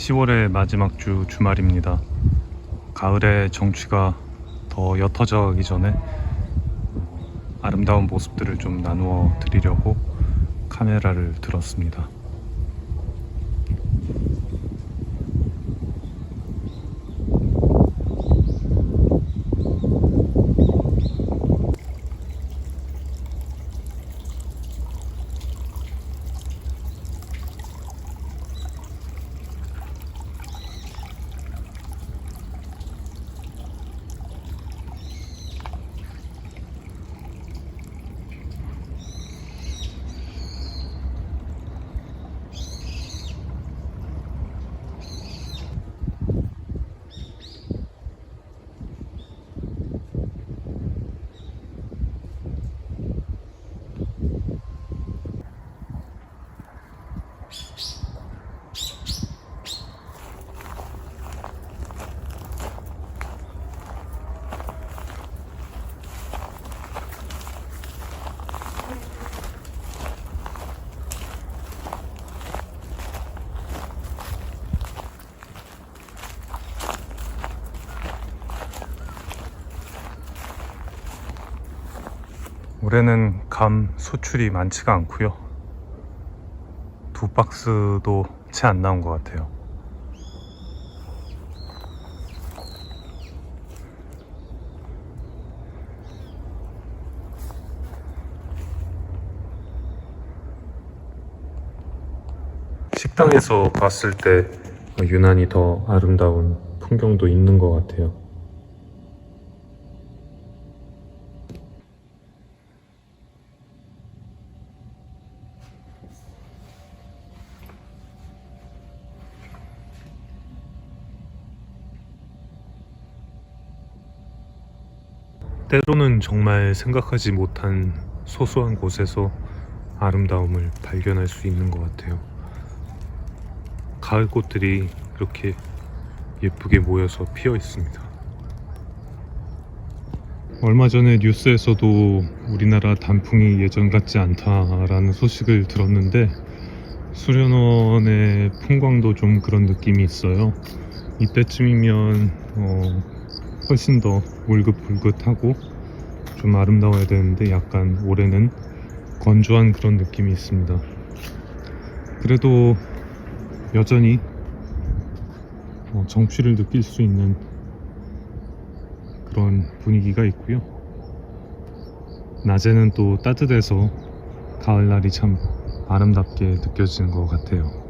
10월의 마지막 주 주말입니다. 가을의 정취가 더 옅어져 가기 전에 아름다운 모습들을 좀 나누어 드리려고 카메라를 들었습니다. 올해는 감 수출이 많지가 않고요. 두 박스도 채 안 나온 것 같아요. 식당에서 봤을 때 유난히 더 아름다운 풍경도 있는 것 같아요. 때로는 정말 생각하지 못한 소소한 곳에서 아름다움을 발견할 수 있는 것 같아요. 가을 꽃들이 이렇게 예쁘게 모여서 피어 있습니다. 얼마 전에 뉴스에서도 우리나라 단풍이 예전 같지 않다라는 소식을 들었는데 수련원의 풍광도 좀 그런 느낌이 있어요. 이때쯤이면 어, 훨씬 더 울긋불긋하고 좀 아름다워야 되는데 약간 올해는 건조한 그런 느낌이 있습니다. 그래도 여전히 어, 정취를 느낄 수 있는 그런 분위기가 있고요. 낮에는 또 따뜻해서 가을날이 참 아름답게 느껴지는 것 같아요.